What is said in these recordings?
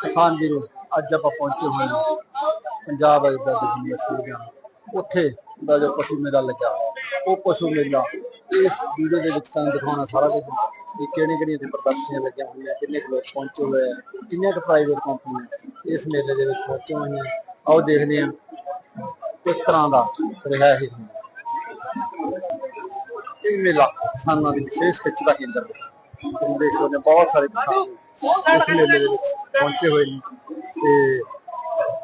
ਕਿਸਾਨ ਵੀਰੋ, ਅੱਜ ਆਪਾਂ ਪਹੁੰਚੇ ਹੋਏ ਹਾਂ ਪੰਜਾਬ ਐਗਰੀਕਲਚਰ ਯੂਨੀਵਰਸਿਟੀ ਦਾ ਉੱਥੇ ਦਾ ਜੋ ਪਸ਼ੂ ਮੇਲਾ ਲੱਗਿਆ ਉਹ ਪਸ਼ੂ ਮੇਲਾ ਇਸ ਵੀਡੀਓ ਦੇ ਵਿੱਚ ਤੁਹਾਨੂੰ ਦਿਖਾਉਣਾ ਸਾਰਾ ਕੁਝ ਵੀ ਕਿਹੜੀਆਂ ਕਿਹੜੀਆਂ ਤੇ ਪ੍ਰਦਰਸ਼ਨੀਆਂ ਲੱਗੀਆਂ ਹੋਈਆਂ, ਕਿੰਨੇ ਕੁ ਲੋਕ ਪਹੁੰਚੇ ਹੋਏ ਆ, ਕਿੰਨੀਆਂ ਕੁ ਪ੍ਰਾਈਵੇਟ ਕੰਪਨੀਆਂ ਇਸ ਮੇਲੇ ਦੇ ਵਿੱਚ ਪਹੁੰਚੇ ਹੋਈਆਂ ਆਓ ਦੇਖਦੇ ਹਾਂ ਕਿਸ ਤਰ੍ਹਾਂ ਦਾ ਰਿਹਾ ਇਹ ਇਹ ਮੇਲਾ ਕਿਸਾਨਾਂ ਦੀ ਵਿਸ਼ੇਸ਼ ਖਿੱਚ ਦਾ ਕੇਂਦਰ ਹੈ। ਤੁਸੀਂ ਦੇਖ ਸਕਦੇ ਹੋ, ਬਹੁਤ ਸਾਰੇ ਕਿਸਾਨ ਇਸ ਮੇਲੇ ਦੇ ਵਿੱਚ ਪਹੁੰਚੇ ਹੋਏ ਨੇ ਤੇ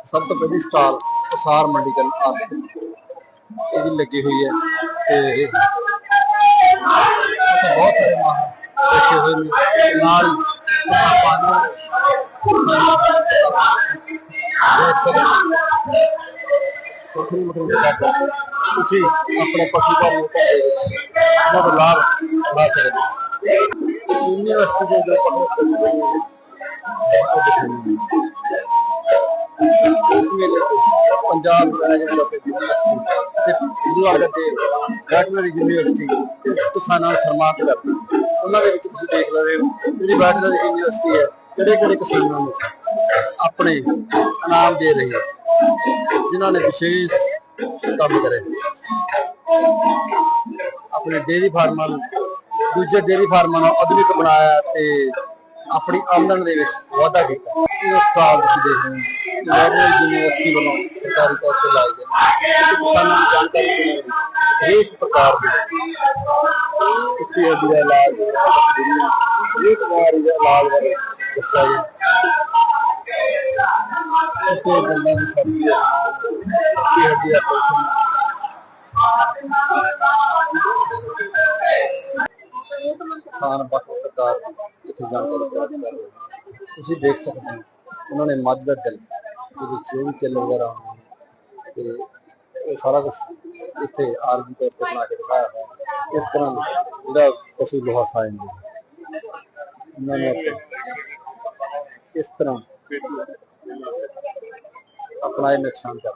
ਸਭ ਤੋਂ ਪਹਿਲੀ ਸਟਾਲ ਪਸਾਰ ਮੰਡੀ ਜਨ ਆਪ ਇਹ ਵੀ ਲੱਗੀ ਹੋਈ ਹੈ ਤੇ ਇੱਥੇ ਬਹੁਤ ਸਾਰੇ ਮਾਹਰ ਬੈਠੇ ਹੋਏ ਨੇ ਨਾਲ ਹੀ ਆਪਾਂ ਦੇਖ ਸਕਦੇ ਹੋ ਵੱਖਰੀ ਵੱਖਰੀ ਜਗ੍ਹਾ ਤੇ ਤੁਸੀਂ ਆਪਣੇ ਪਸ਼ੂ ਪਾਲਣ ਦੇ ਧੰਦੇ ਵਿੱਚ ਇਹਨਾਂ ਦਾ ਲਾਭ ਲੈ ਸਕਦੇ ਹੋ ਯੂਨੀਵਰਸਿਟੀ ਦੇ ਇਸ ਮੇਲੇ ਤੇ ਪੰਜਾਬ ਐਗਰੀਕਲਚਰ ਯੂਨੀਵਰਸਿਟੀ ਤੇ ਗੁਰੂ ਅੰਗਦ ਵੈਟਰਨਰੀ ਯੂਨੀਵਰਸਿਟੀ ਕਿਸਾਨਾਂ ਨੂੰ ਸਨਮਾਨਿਤ ਕਰਦੇ ਉਹਨਾਂ ਦੇ ਵਿੱਚ ਤੁਸੀਂ ਦੇਖ ਰਹੇ ਹੋ ਜਿਹੜੀ ਵੈਟਰਨਰੀ ਯੂਨੀਵਰਸਿਟੀ ਹੈ ਕਿਹੜੇ ਕਿਹੜੇ ਕਿਸਾਨਾਂ ਨੂੰ ਆਪਣੇ ਇਨਾਮ ਦੇ ਰਹੀ ਹੈ ਜਿਨ੍ਹਾਂ ਨੇ ਵਿਸ਼ੇਸ਼ ਕੰਮ ਕਰੇ। ਆਪਣੇ ਡੇਰੀ ਫਾਰਮਾਂ ਨੂੰ ਦੂਜੇ ਡੇਰੀ ਫਾਰਮਾਂ ਨੂੰ ਆਧੁਨਿਕ ਬਣਾਇਆ ਤੇ ਆਪਣੀ ਆਮਦਨ ਦੇ ਵਿੱਚ ਵਾਧਾ ਕੀਤਾ। ਇਹ ਸਟਾਲ ਤੁਸੀਂ ਦੇਖ ਰਹੇ ਹੋ। ਵੈਟਰਨਰੀ ਯੂਨੀਵਰਸਿਟੀ ਵੱਲੋਂ ਸਰਕਾਰੀ ਤੌਰ ਤੇ ਲਾਏ ਗਏ ਨੇ। ਕਿਸਾਨਾਂ ਨੂੰ ਜਾਣਕਾਰੀ ਦੇਣ ਲਈ ਹਰੇਕ ਪ੍ਰਕਾਰ ਦੀ ਕੁੱਤੀ ਦਾ ਇਲਾਜ ਹਰੇਕ ਬਿਮਾਰੀ ਦਾ ਇਲਾਜ ਬਾਰੇ ਦੱਸਿਆ ਗਿਆ ਉੱਤੇ ਬੰਦਾ ਦੀ ਸਭੀ ਕੁੱਤੀ ਅੱਡੀ ਦਾ ਆਪਰੇਸ਼ਨ ਕਿਸਾਨ ਵੱਖ ਵੱਖ ਪ੍ਰਕਾਰ ਦੀ ਇੱਥੇ ਜਾਣਕਾਰੀ ਪ੍ਰਾਪਤ ਕਰ ਰਹੇ ਹਨ ਤੁਸੀਂ ਦੇਖ ਸਕਦੇ ਹੋ ਉਹਨਾਂ ਨੇ ਮੱਝ ਦਾ ਦਿਲ ਉਹਦੇ ਵਿੱਚ ਜੋ ਵੀ ਕਿੱਲ ਵਗੈਰਾ ਹੁੰਦੇ ਨੇ ਤੇ ਇਹ ਸਾਰਾ ਕੁਝ ਇੱਥੇ ਆਰਜੀ ਤੌਰ ਤੇ ਬਣਾ ਕੇ ਦਿਖਾਇਆ ਹੋਇਆ ਹੈ। ਇਸ ਤਰ੍ਹਾਂ ਦਾ ਜਿਹੜਾ ਪਸ਼ੂ ਲੋਹਾ ਖਾ ਜਾਂਦੇ ਨੇ। ਉਹਨਾਂ ਨੇ ਆਪਣੇ ਇਸ ਤਰ੍ਹਾਂ ਆਪਣਾ ਇਹ ਨੁਕਸਾਨ ਕਰ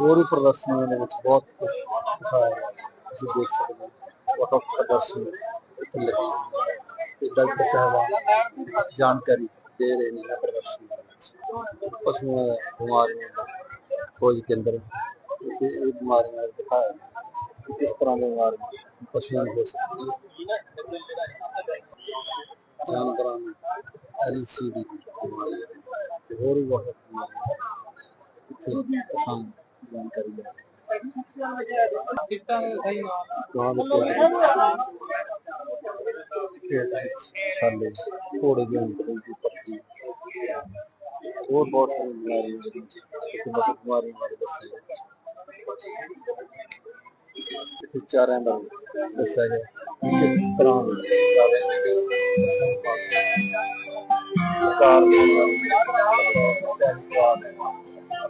ਹੋਰ ਵੀ ਪ੍ਰਦਰਸ਼ਨੀਆਂ ਦੇ ਵਿੱਚ ਬਹੁਤ ਕੁਝ ਦਿਖਾਇਆ ਗਿਆ ਹੈ। ਤੁਸੀਂ ਦੇਖ ਸਕਦੇ ਹੋ ਵੱਖ ਵੱਖ ਪ੍ਰਦਰਸ਼ਨ ਇੱਥੇ ਲੱਗੇ ਹੋਏ ਨੇ ਤੇ ਡਾਕਟਰ ਸਾਹਿਬਾਨ ਜਾਣਕਾਰੀ ਦੇ ਰਹੇ ਨੇ ਇਹਨਾਂ ਪ੍ਰਦਰਸ਼ਨੀ ਦੇ ਵਿੱਚ ਪਸ਼ੂਆਂ ਦੀਆਂ ਬਿਮਾਰੀਆਂ ਦਾ ਖੋਜ ਕੇਂਦਰ ਇੱਥੇ ਇਹ ਬਿਮਾਰੀਆਂ ਦਿਖਾਇਆ ਗਿਆ ਕਿ ਕਿਸ ਤਰ੍ਹਾਂ ਦੀਆਂ ਬਿਮਾਰੀਆਂ ਪਸ਼ੂਆਂ ਨੂੰ ਹੋ ਸਕਦੀਆਂ ਜਾਨਵਰਾਂ ਨੂੰ ਐਲਸੀਡੀ ਦੀ ਬਿਮਾਰੀ ਤੇ ਹੋਰ ਵੀ ਬਹੁਤ ਬਿਮਾਰੀਆਂ ਇੱਥੇ ਕਿਸਾਨ ਜਾਣਕਾਰੀ ਲੈ ਗਾਂ ਦੇ ਪੇਟ ਵਿੱਚ ਛਾਲੇ ਘੋੜੇ ਦੀ ਅੰਤਰੀ ਦੀ ਪੱਤੀ ਹੋਰ ਬਹੁਤ ਸਾਰੀ ਬਿਮਾਰੀਆਂ ਜਿਹੜੀਆਂ ਇੱਕ ਬਹੁਤ ਬਿਮਾਰੀ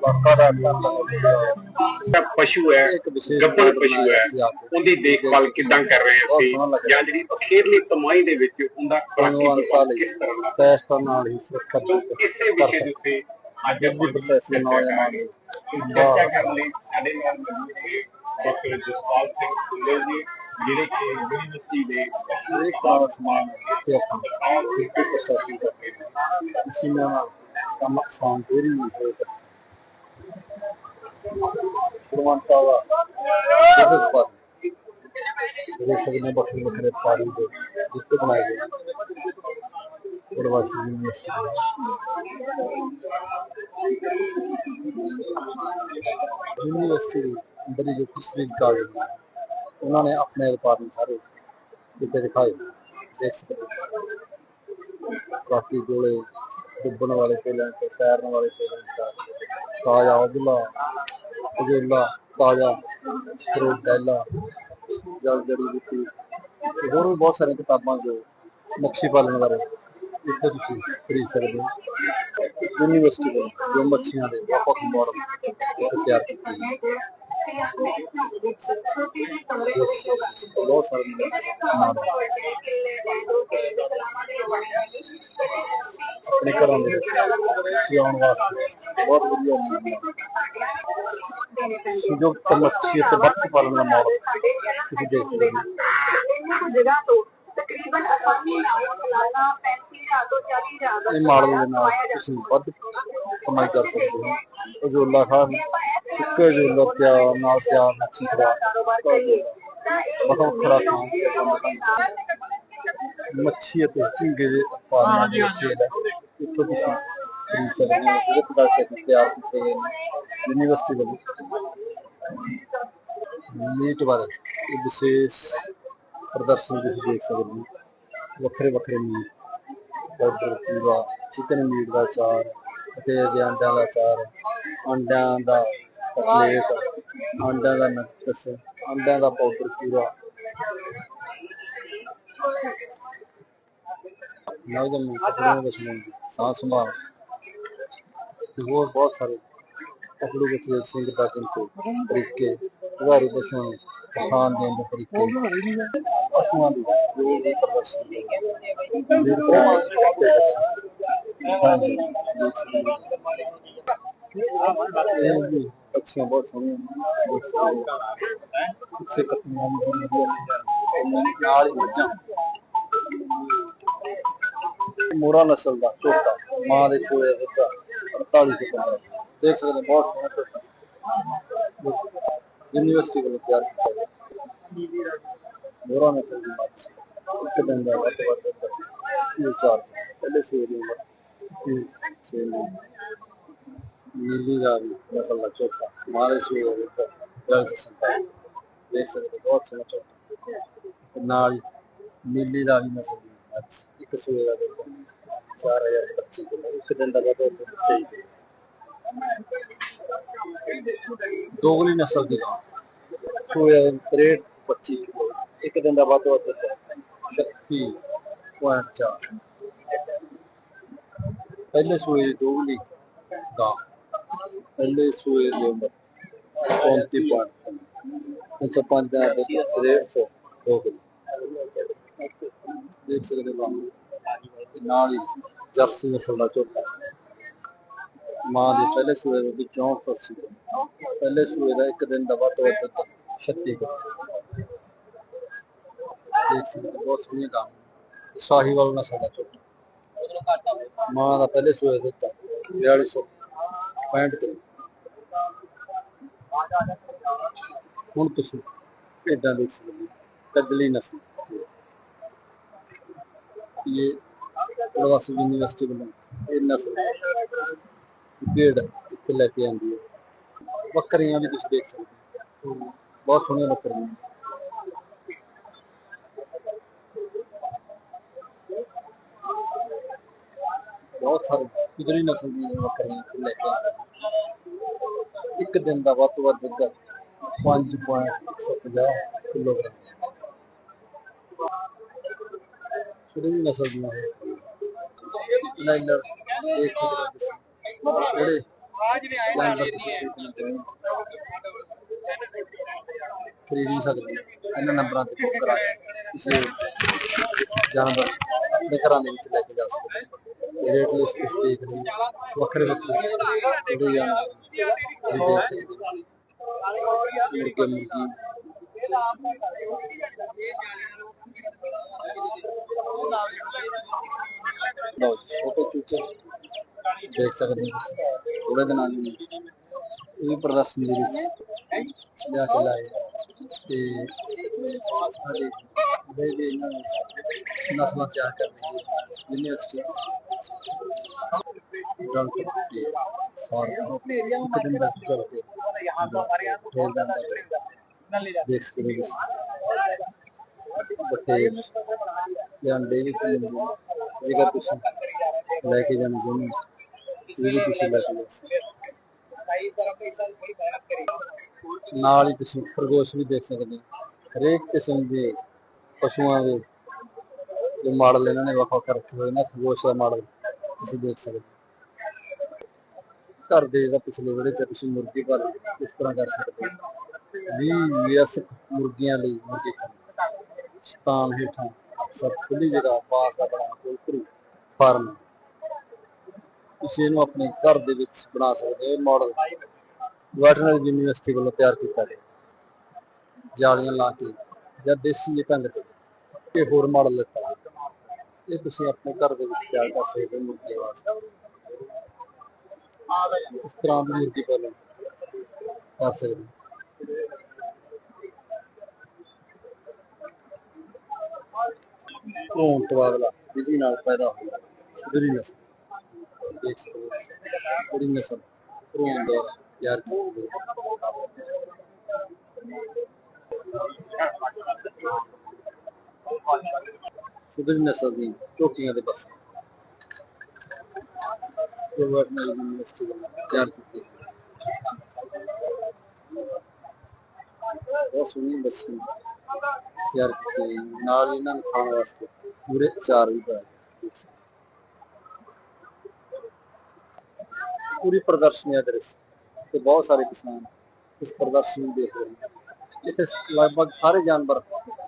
ਇਲਾਕਾ ਦਾ ਜਿਹੜਾ ਪਸ਼ੂ ਹੈ ਗੱਭਣ ਪਸ਼ੂ ਹੈ ਉਹਦੀ ਦੇਖਭਾਲ ਕਿੱਦਾਂ ਕਰ ਰਹੇ ਅਸੀਂ। ਜਾਂ ਜਿਹੜੀ ਅਖੀਰਲੀ ਕਮਾਈ ਦੇ ਵਿੱਚ ਉਹਦਾ ਅਨੁਸਾਰ ਲਈ ਕਿਸ ਤਰ੍ਹਾਂ ਦਾ ਟੈਸਟਾਂ ਨਾਲ ਹੀ ਸੁਰੱਖਿਅਤ ਸੋ ਇਸੇ ਕਰ ਵਿਸ਼ੇ ਦੇ ਉੱਤੇ ਅੱਜ ਆਪਾਂ ਪ੍ਰੋਸੈਸ ਨੌਜਵਾਨ ਚਰਚਾ ਕਰਨ ਲਈ ਸਾਡੇ ਨਾਲ ਮੌਜੂਦ ਨੇ ਡਾਕਟਰ ਜਸਪਾਲ ਸਿੰਘ ਸੁੰਦਰ ਜੀ ਜਿਹੜੇ ਕਿ ਯੂਨੀਵਰਸਿਟੀ ਦੇ ਇੱਕ ਦਾ ਸਮਾਨ ਤੇ ਆਪਾਂ ਇੱਕ ਪ੍ਰੋਸੈਸਿੰਗ ਕਰਦੇ ਹਾਂ ਇਸੇ ਨਾਲ ਕੰਮ ਆਸਾਨ ਹੋ ਰਹੀ ਹੈ ਗੁਰਮੰਤਾ ਦਾ ਬਹੁਤ ਪਰ ਦੇਖ ਸਕਦੇ ਹਾਂ ਵੱਖਰੇ ਵੱਖਰੇ ਪਾਰੀ ਦੇ ਜਿੱਤੇ ਬਣਾਏ ਗਏ ਪ੍ਰਵਾਸੀ ਯੂਨੀਵਰਸਿਟੀ ਦੇ ਯੂਨੀਵਰਸਿਟੀ ਦੇ ਅੰਦਰ ਹੀ ਜੋ ਪਿਛਲੀ ਕਾਗਜ਼ ਨੇ ਉਹਨਾਂ ਨੇ ਆਪਣੇ ਉਤਪਾਦਨ ਸਾਰੇ ਕਿਤੇ ਦਿਖਾਏ ਦੇਖ ਸਕਦੇ ਹੋ ਬਾਕੀ ਗੋਲੇ ਡੁੱਬਣ ਵਾਲੇ ਪੇਲਾਂ ਤੇ ਤੈਰਨ ਵਾਲੇ ਪੇਲਾਂ ਦਾ ਤਾਜ਼ਾ ਉਬਲਾ ਉਜੇਲਾ ਤਾਜ਼ਾ ਫਰੂਟੈਲਾ ਜਲ ਜੜੀ ਬੂਟੀ ਤੇ ਹੋਰ ਵੀ ਬਹੁਤ ਸਾਰੀਆਂ ਕਿਤਾਬਾਂ ਜੋ ਮੱਛੀ ਪਾਲਣ ਬਾਰੇ ਇੱਥੇ ਤੁਸੀਂ ਖਰੀਦ ਸਕਦੇ ਹੋ। ਯੂਨੀਵਰਸਿਟੀ ਦੇ ਜੋ ਮੱਛੀਆਂ ਦੇ ਵੱਖ ਮਾਡਲ ਇੱਥੇ ਤਿਆਰ ਕੀਤੇ ਨੇ। ਬਹੁਤ ਸਾਰੇ ਮਾਡਲ ਆਪਣੇ ਘਰਾਂ ਸਿਆਉਣ ਵਾਸਤੇ। ਬਹੁਤ ਵਧੀਆ ਚੀਜ਼ਾਂ ਸੰਯੁਕਤ ਮੱਛੀ ਅਤੇ ਬੱਤਖ ਪਾਲਣ ਦਾ ਮਾਡਲ ਤੁਸੀਂ ਦੇਖ ਸਕਦੇ ਹੋ। ਜਗ੍ਹਾ ਤੋਂ ਤਕਰੀਬਨ ਆਸਾਨੀ ਨਾਲ ਸਾਲਾਨਾ 35000 ਤੋਂ 40000 ਦਾ ਇਹ ਮਾਡਲ ਦੇ ਨਾਲ ਤੁਸੀਂ ਵੱਧ ਕਮਾਈ ਕਰ ਸਕਦੇ ਹੋ। ਅਜੋਲਾ ਖਾਨ ਇੱਕ ਅਜੋਲਾ ਪਿਆਰ ਨਾਲ ਪਿਆਰ ਮੱਛੀ ਦਾ ਬਹੁਤ ਵੱਖਰਾ ਮੱਛੀ ਅਤੇ ਝੀਂਗੇ ਦੇ ਉਤਪਾਦਾਂ ਦੀ ਸੇਲ ਹੈ ਤੁਸੀਂ ਖਰੀਦ ਸਕਦੇ ਹੋ ਜਿਹੜੇ ਪ੍ਰੋਡਕਟ ਤਿਆਰ ਕੀਤੇ ਗਏ ਨੇ ਯੂਨੀਵਰਸਿਟੀ ਵੱਲੋਂ ਮੀਟ ਬਾਰੇ ਇਹ ਵਿਸ਼ੇਸ਼ ਪ੍ਰਦਰਸ਼ਨ ਤੁਸੀਂ ਦੇਖ ਸਕਦੇ ਹੋ। ਵੱਖਰੇ ਵੱਖਰੇ ਮੀਟ ਪਾਊਡਰ ਪੂਰਾ ਚਿਕਨ ਮੀਟ ਦਾ ਚਾਰ ਅਤੇ ਅੰਡਿਆਂ ਦਾ ਚਾਰ ਅੰਡਿਆਂ ਦਾ ਕਟਲੇਟ ਅੰਡਿਆਂ ਦਾ ਨਕਸ ਅੰਡਿਆਂ ਦਾ ਪਾਊਡਰ ਪੂਰਾ। ਨਵਜੰਮੇ ਕੱਪੜਿਆਂ ਦੇ ਸੰਬੰਧ ਸੰਭਾਲ ਤੇ ਹੋਰ ਬਹੁਤ ਸਾਰੇ ਕੱਪੜੇ ਵਿੱਚ ਸਿੰਘ ਦਾ ਕਿੰਤੇ ਤਰੀਕੇ ਉਧਾਰੂ ਪਸ਼ੂਆਂ ਨੂੰ ਪਛਾਣ ਦੇਣ ਤਰੀਕੇ, ਪਸ਼ੂਆਂ ਦੀ ਜੋ ਵੀ ਪ੍ਰਦਰਸ਼ਨ ਦੇ ਹਾਂਜੀ ਦੇਖ ਸਕਦੇ ਹੋ। ਬਹੁਤ ਸੋਹਣੀਆਂ ਨੇ। ਪਿੱਛੇ ਕੱਟੀਆਂ ਨਾਲ ਹੀ ਮੱਝਾਂ ਮੋਰਾ ਨਸਲ ਦਾ ਝੋਟਾ ਮਾਂ ਦੇ ਚੋਏ ਬੱਚਾ 48 ਸੈਕਿੰਡ ਦੇਖ ਸਕਦੇ ਬਹੁਤ ਸੋਹਣਾ ਝੋਟਾ ਯੂਨੀਵਰਸਿਟੀ ਵੱਲੋਂ ਤਿਆਰ ਕੀਤਾ ਗਿਆ। ਮੋਰਾ ਨਸਲ ਦੀ ਮੱਝ ਇੱਕ ਦਿਨ ਦਾ ਵੱਧ ਵੱਧ ਇਹ ਚਾਰ ਪਹਿਲੇ ਸੂਏ ਦੀ ਉਮਰ। ਤੀਹ ਛੇ ਮਹੀਨੇ ਨੀਲੀ ਰਾਵੀ ਨਸਲ ਦਾ ਝੋਟਾ ਮਾਂ ਦੇ ਸੂਏ ਦੇ ਵਿੱਚ ਦੇਖ ਸਕਦੇ ਬਹੁਤ ਸੋਹਣਾ ਝੋਟਾ ਤੇ ਨਾਲ ਹੀ ਨੀਲੀ ਰਾਵੀ ਨਸਲ ਦੀ ਮੱਝ ਇੱਕ ਸੂਏ ਦਾ ਦੁੱਧ 4025 ਕਿਲੋ ਇੱਕ ਦਿਨ ਦਾ ਦੁੱਧ ਤੇਈ ਕਿਲੋ ਦੋਗਲੀ ਨਸਲ ਦੀ ਗਾਂ ਸੂਏ ਦਾ 63 25 ਕਿਲੋ ਇੱਕ ਦਿਨ ਦਾ ਵੱਧ ਵੱਧ ਦੁੱਧ 36.4 ਪਹਿਲੇ ਸੂਏ ਦੀ ਦੋਗਲੀ ਗਾਂ ਪਹਿਲੇ ਸੂਏ ਦੀ ਉਮਰ 34 ਪੁਆਇੰਟ ਇੱਕ ਸੌ ਪੰਜ ਦਾ ਦੁੱਧ 63 ਦੋ ਕਿਲੋ ਦੇਖ ਸਕਦੇ ਹੋ ਤੇ ਨਾਲ ਹੀ ਜਰਸੀ ਨਸਲ ਦਾ ਝੋਟਾ। ਮਾਂ ਦੇ ਪਹਿਲੇ ਸੂਏ ਦੇ ਵਿੱਚ 64 ਪਹਿਲੇ ਸੂਏ ਦਾ ਇੱਕ ਦਿਨ ਦਾ ਵੱਧ ਤੋਂ ਵੱਧ 36 ਕਿਲੋ ਦੇਖ ਸਕਦੇ ਬਹੁਤ ਸੋਹਣੀ ਗਾਂ ਸਾਹੀਵਾਲ ਨਸਲ ਦਾ ਝੋਟਾ। ਮਾਂ ਦਾ ਪਹਿਲੇ ਸੂਏ ਦਾ 4200 65 ਹੁਣ ਤੁਸੀਂ ਭੇਡਾਂ ਦੇਖ ਸਕਦੇ ਹੋ, ਕਦਲੀ ਨਸਲ। ਇਹ ਪ੍ਰਵਾਸੀ ਯੂਨੀਵਰਸਿਟੀ ਵੱਲੋਂ ਇਹ ਨਸਲ ਭੇਡ ਇੱਥੇ ਲੈ ਕੇ ਆਉਂਦੀ ਹੈ। ਬੱਕਰੀਆਂ ਵੀ ਤੁਸੀਂ ਦੇਖ ਸਕਦੇ ਹੋ। ਬਹੁਤ ਸੋਹਣੀਆਂ ਬੱਕਰੀਆਂ। ਬਹੁਤ ਸਾਰੇ ਕੁਦਰੀ ਨਸਲ ਦੀਆਂ ਬੱਕਰੀਆਂ ਇੱਥੇ ਲੈ ਕੇ ਆਉਂਦੇ ਇੱਕ ਦਿਨ ਦਾ ਵੱਧ ਤੋਂ ਵੱਧ ਦੁੱਧ 5.150 ਕਿਲੋਗ੍ਰਾਮ ਸ਼ੁਰੂ ਨਸਲ ਦੀਆਂ ਲਾਈਨਰ ਦੇਖ ਸਕਦੇ ਹੋ ਤੁਸੀਂ ਜਿਹੜੇ ਜਾਨਵਰ ਤੁਸੀਂ ਖਰੀਦਣਾ ਚਾਹੁੰਦੇ ਖਰੀਦ ਸਕਦੇ ਹੋ, ਇਹਨਾਂ ਨੰਬਰਾਂ ਤੇ ਫੋਨ ਕਰਾ ਕੇ ਤੁਸੀਂ ਜਾਨਵਰ ਆਪਣੇ ਘਰਾਂ ਦੇ ਵਿੱਚ ਲੈ ਕੇ ਜਾ ਸਕਦੇ ਹੋ। ਇਹ ਰੇਟ ਲਿਸਟ ਤੁਸੀਂ ਦੇਖ ਰਹੇ ਵੱਖਰੇ ਵੱਖਰੇ ਜਿਹੜੇ ਜਾਨਵਰ ਇਹ ਦੇਖ ਸਕਦੇ ਹੋ। ਮੁਰਗੇ ਮੁਰਗੀ। ਲਓ ਜੀ, ਛੋਟੇ ਚੂਚੇ ਦੇਖ ਸਕਦੇ ਹੋ ਤੁਸੀਂ ਥੋੜੇ ਦਿਨਾਂ ਨੂੰ ਇਹ ਵੀ ਪ੍ਰਦਰਸ਼ਨ ਦੇ ਵਿੱਚ ਲਿਆ ਕੇ ਲਾਏ ਤੇ ਸਾਡੇ ਦੇ ਦੇ ਨਸਲਾਂ ਤਿਆਰ ਕਰਦੇ ਨੇ ਯੂਨੀਵਰਸਿਟੀ ਗੱਲ ਕਰਕੇ ਸਾਰ ਇੱਕ ਦਿਨ ਦਾ ਚੱਲ ਕੇ ਫੇਰ ਦਾ ਦੇਖ ਸਕਦੇ ਹੋ ਤੁਸੀਂ ਬੱਟੇ ਜਾਂਦੇ ਵੀ ਪੀਂਦੇ ਜੇਕਰ ਤੁਸੀਂ। ਲੈ ਕੇ ਜਾਣਾ ਚਾਹੁੰਦੇ ਹੋ। ਇਹ ਵੀ ਤੁਸੀਂ ਲੈ ਕੇ ਜਾ ਸਕਦੇ ਨਾਲ ਹੀ ਤੁਸੀਂ ਖਰਗੋਸ਼ ਵੀ ਦੇਖ ਸਕਦੇ ਹੋ। ਹਰੇਕ ਕਿਸਮ ਦੇ ਪਸ਼ੂਆਂ ਦੇ ਜੋ ਮਾਡਲ ਇਹਨਾਂ ਨੇ ਵੱਖ ਵੱਖ ਰੱਖੇ ਹੋਏ ਨੇ, ਖਰਗੋਸ਼ ਦਾ ਮਾਡਲ ਤੁਸੀਂ ਦੇਖ ਸਕਦੇ ਹੋ। ਘਰ ਦੇ ਜਿਹੜਾ ਪਿਛਲੇ ਵਿਹੜੇ ਚ ਤੁਸੀਂ ਮੁਰਗੀ ਪਾਲੋ ਇਸ ਤਰ੍ਹਾਂ ਕਰ ਸਕਦੇ ਹੋ? ਵੀ ਵਿਅਸਕ ਮੁਰਗੀਆਂ ਲਈ ਮੁਰਗੀ ਸਤਾਨ ਹੇਠਾਂ ਸਭ ਖੁੱਲੀ ਜਗ੍ਹਾ ਪਾਸ ਦਾ ਬਣਾ ਫਾਰਮ। ਤੁਸੀਂ ਇਹਨੂੰ ਆਪਣੇ ਘਰ ਦੇ ਵਿੱਚ ਬਣਾ ਸਕਦੇ ਹੋ ਮਾਡਲ ਵੈਟਰਨਰੀ ਯੂਨੀਵਰਸਿਟੀ ਵੱਲੋਂ ਤਿਆਰ ਕੀਤਾ ਗਿਆ। ਜਾਲੀਆਂ ਲਾ ਕੇ ਜਾਂ ਦੇਸੀ ਢੰਗ ਤੇ ਇਹ ਹੋਰ ਮਾਡਲ ਲਿੱਤਾ। ਇਹ ਤੁਸੀਂ ਆਪਣੇ ਘਰ ਦੇ ਵਿੱਚ ਤਿਆਰ ਕਰ ਸਕਦੇ ਹੋ ਮੁਰਗੇ ਵਾਸਤੇ। ਇਸ ਤਰ੍ਹਾਂ ਦੀ ਮੁਰਗੀ ਪਾਲਣ ਕਰ ਸਕਦੇ ਹੋ। ਹੋਣ ਤੋਂ ਬਾਅਦ ਨਾਲ ਪੈਦਾ ਹੋਇਆ ਸੁਧਰੀ ਨਸਲ। ਦੇਖ ਸਕਦੇ ਹੋ ਪੂਰੀ ਨਸਲ ਭਰੂਣ ਦਾ ਤਿਆਰ ਕੀਤੀ ਸੁਧਰੀ ਨਸਲ ਦੀ ਝੋਟੀਆਂ ਦੇ ਬੱਸ। ਗਵਰਨਰ ਯੂਨੀਵਰਸਿਟੀ ਤਿਆਰ ਕੀਤੀ ਬਹੁਤ ਸੋਹਣੀ ਬੱਸੀ। ਤਿਆਰ ਕੀਤੀ ਗਈ। ਨਾਲ ਹੀ ਇਹਨਾਂ ਨੂੰ ਖਾਣ ਵਾਸਤੇ ਪੂਰੇ ਅਚਾਰ ਵੀ ਪਾਏ ਦੇਖ ਸਕਦੇ ਹੋ। ਪੂਰੀ ਪ੍ਰਦਰਸ਼ਨੀ ਹੈ ਦ੍ਰਿਸ਼ ਤੇ ਬਹੁਤ ਸਾਰੇ ਕਿਸਾਨ ਇਸ ਪ੍ਰਦਰਸ਼ਨੀ ਨੂੰ ਦੇਖ ਰਹੇ ਹਨ ਇੱਥੇ ਲਗਭਗ ਸਾਰੇ ਜਾਨਵਰ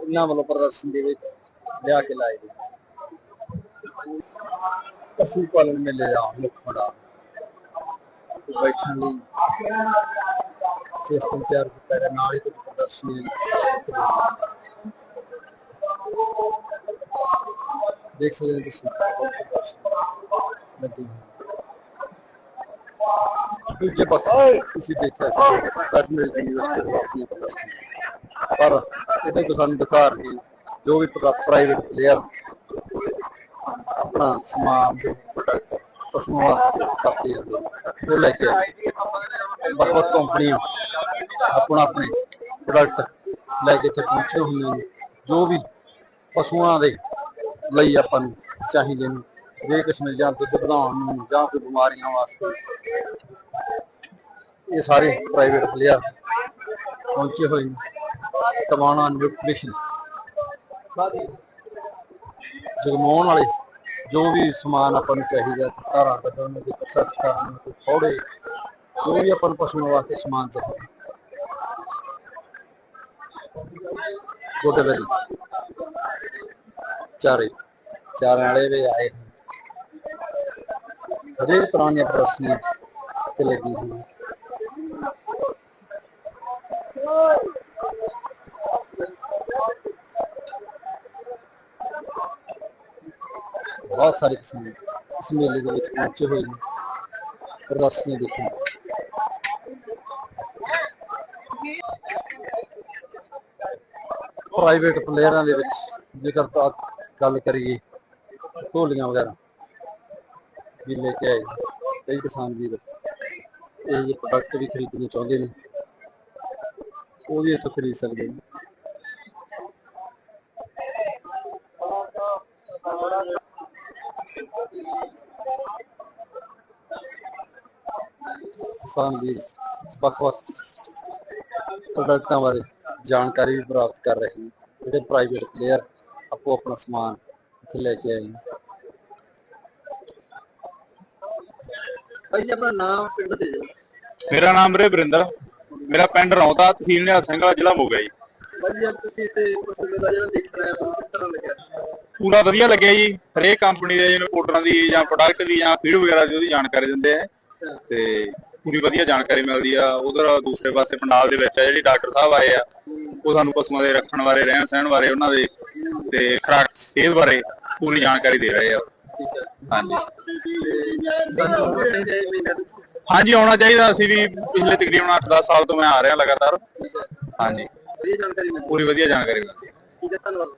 ਇਹਨਾਂ ਵੱਲੋਂ ਪ੍ਰਦਰਸ਼ਨੀ ਦੇ ਵਿੱਚ ਲਿਆ ਕੇ ਲਾਏ ਗਏ ਪਸ਼ੂ ਪਾਲਣ ਮੇਲੇ ਦਾ ਮੁੱਖ ਬੜਾ ਬੈਠਣ ਲਈ ਸਿਸਟਮ ਤਿਆਰ ਕੀਤਾ ਗਿਆ ਨਾਲ ਹੀ ਕੁਝ ਪ੍ਰਦਰਸ਼ਨੀ ਦੇਖ ਸਕਦੇ ਹੋ ਤੁਸੀਂ ਲੱਗੀ ਹੋਈ ਹੈ। ਦੂਜੇ ਪਾਸੇ ਤੁਸੀਂ ਦੇਖਿਆ ਸੀ ਕਸ਼ਮੀਰ ਯੂਨੀਵਰਸਿਟੀ ਵੱਲੋਂ ਆਪਣੀ ਪ੍ਰਦਰਸ਼ਨੀ ਪਰ ਇਹਦੇ ਤੋਂ ਸਾਨੂੰ ਦਿਖਾ ਰਹੀ ਜੋ ਵੀ ਪ੍ਰਾਈਵੇਟ ਪਲੇਅਰ ਆਪਣਾ ਸਮਾਨ ਪ੍ਰੋਡਕਟ ਪਸ਼ੂਆਂ ਵਾਸਤੇ ਵਰਤੇ ਜਾਂਦੇ ਨੇ, ਉਹ ਲੈ ਕੇ ਆਏ। ਵੱਖ-ਵੱਖ ਕੰਪਨੀਆਂ ਆਪਣਾ ਆਪਣੇ ਪ੍ਰੋਡਕਟ ਲੈ ਕੇ ਇੱਥੇ ਪਹੁੰਚੇ ਹੋਈਆਂ ਨੇ, ਜੋ ਵੀ ਪਸ਼ੂਆਂ ਦੇ ਲਈ ਆਪਾਂ ਨੂੰ ਚਾਹੀਦੇ ਨੇ, ਜੇ ਕਿਸਮ ਜਾਂ ਦੁੱਧ ਵਧਾਉਣ ਨੂੰ ਜਾਂ ਕੋਈ ਬਿਮਾਰੀਆਂ ਵਾਸਤੇ। ਇਹ ਸਾਰੇ ਪ੍ਰਾਈਵੇਟ ਪਲੇਅਰ ਪਹੁੰਚੇ ਹੋਏ ਨੇ ਟਮਾਣਾ ਨਿਊਟ੍ਰੀਸ਼ਨ ਜਗਮਾਉਣ ਵਾਲੇ, ਜੋ ਵੀ ਸਮਾਨ ਆਪਾਂ ਨੂੰ ਚਾਹੀਦਾ, ਧਾਰਾਂ ਕੱਢਣ ਨੂੰ ਕੋਈ ਪ੍ਰੋਸੈਸ ਕਰਨ ਨੂੰ ਕੋਈ ਥੋੜੇ ਜੋ ਵੀ ਆਪਾਂ ਨੂੰ ਪਸ਼ੂਆਂ ਵਾਸਤੇ ਸਮਾਨ ਚਾਹੀਦਾ। ਗੋਡੇ ਚਾਰੇ ਚਾਰਾਂ ਵਾਲੇ ਵੀ ਆਏ ਨੇ। ਹਰੇਕ ਤਰ੍ਹਾਂ ਦੀਆਂ ਪ੍ਰਦਰਸ਼ਨੀਆਂ ਤੇ ਲੱਗੀ ਹੋਈ ਹੈ। ਬਹੁਤ ਸਾਰੇ ਕਿਸਾਨ ਇਸ ਮੇਲੇ ਦੇ ਵਿੱਚ ਪਹੁੰਚੇ ਹੋਏ ਨੇ ਪ੍ਰਦਰਸ਼ਨੀ ਦੇਖਣ ਪ੍ਰਾਈਵੇਟ ਪਲੇਅਰਾਂ ਦੇ ਵਿੱਚ, ਜੇਕਰ ਤਾਂ ਗੱਲ ਕਰੀਏ ਢੋਲੀਆਂ ਵਗੈਰਾ ਵੀ ਲੈ ਕੇ ਆਏ, ਕਈ ਕਿਸਾਨ ਵੀਰ ਇਹ ਜਿਹੇ ਪ੍ਰੋਡਕਟ ਵੀ ਖਰੀਦਣੇ ਚਾਹੁੰਦੇ ਨੇ, ਉਹ ਵੀ ਇੱਥੋਂ ਖਰੀਦ ਸਕਦੇ ਨੇ। ਕਿਸਾਨ ਵੀ ਵੱਖ-ਵੱਖ ਪ੍ਰੋਡਕਟਾਂ ਬਾਰੇ ਜਾਣਕਾਰੀ ਵੀ ਪ੍ਰਾਪਤ ਕਰ ਰਹੇ ਜਿਹੜੇ ਪ੍ਰਾਈਵੇਟ ਪਲੇਅਰ ਆਪੋ ਆਪਣਾ ਸਮਾਨ ਇੱਥੇ ਲੈ ਕੇ ਆਏ ਨੇ। ਭਾਈ ਜੀ ਆਪਣਾ ਨਾਮ ਪਿੰਡ ਦੇ ਦਿਓ। ਮੇਰਾ ਨਾਮ ਰੇ ਵਰਿੰਦਰ। ਮੇਰਾ ਪਿੰਡ ਰੌਂਦਾ ਤਹਿਸੀਲ ਨਿਹਾਲ ਸਿੰਘ ਵਾਲਾ ਜ਼ਿਲ੍ਹਾ ਮੋਗਾ ਜੀ। ਅੱਜ ਤੁਸੀਂ ਤੇ ਪਸ਼ੂ ਦਾ ਜਿਹੜਾ ਦੇਖ ਰਹੇ ਹੋ ਕਿਸ ਤਰ੍ਹਾਂ ਲੱਗਿਆ? ਪੂਰਾ ਵਧੀਆ ਲੱਗਿਆ ਜੀ। ਹਰੇਕ ਕੰਪਨੀ ਦੇ ਜਿਵੇਂ ਪਾਊਡਰਾਂ ਦੀ ਜਾਂ ਪ੍ਰੋਡਕਟ ਦੀ ਜਾਂ ਫੀਡ ਵਗੈਰਾ ਦੀ ਉਹਦੀ ਜਾਣਕਾਰੀ ਦਿੰਦੇ ਆ। ਤੇ ਪੂਰੀ ਵਧੀਆ ਜਾਣਕਾਰੀ ਮਿਲਦੀ ਆ। ਉਧਰ ਦੂਸਰੇ ਪਾਸੇ ਪੰਡਾਲ ਦੇ ਵਿੱਚ ਆ ਜਿਹੜੀ ਡਾਕਟਰ ਸਾਹਿਬ ਆਏ ਆ, ਉਹ ਸਾਨੂੰ ਪਸ਼ੂਆਂ ਦੇ ਰੱਖਣ ਬਾਰੇ, ਰਹਿਣ ਸਹਿਣ ਬਾਰੇ ਉਹਨਾਂ ਦੇ ਤੇ ਖੁਰਾਕ ਸਿਹਤ ਬਾਰੇ ਪੂਰੀ ਜਾਣਕਾਰੀ ਦੇ ਰਹੇ ਆ। ਹਾਂਜੀ। ਹਾਂਜੀ, ਆਉਣਾ ਚਾਹੀਦਾ ਅਸੀਂ ਵੀ ਪਿਛਲੇ ਤਕਰੀਬਨ 8-10 ਸਾਲ ਤੋਂ ਮੈਂ ਆ ਰਿਹਾ ਲਗਾਤਾਰ। ਹਾਂਜੀ। ਪੂਰੀ ਵਧੀਆ ਜਾਣਕਾਰੀ ਮਿਲਦੀ ਹੈ ਠੀਕ ਹੈ ਧੰਨਵਾਦ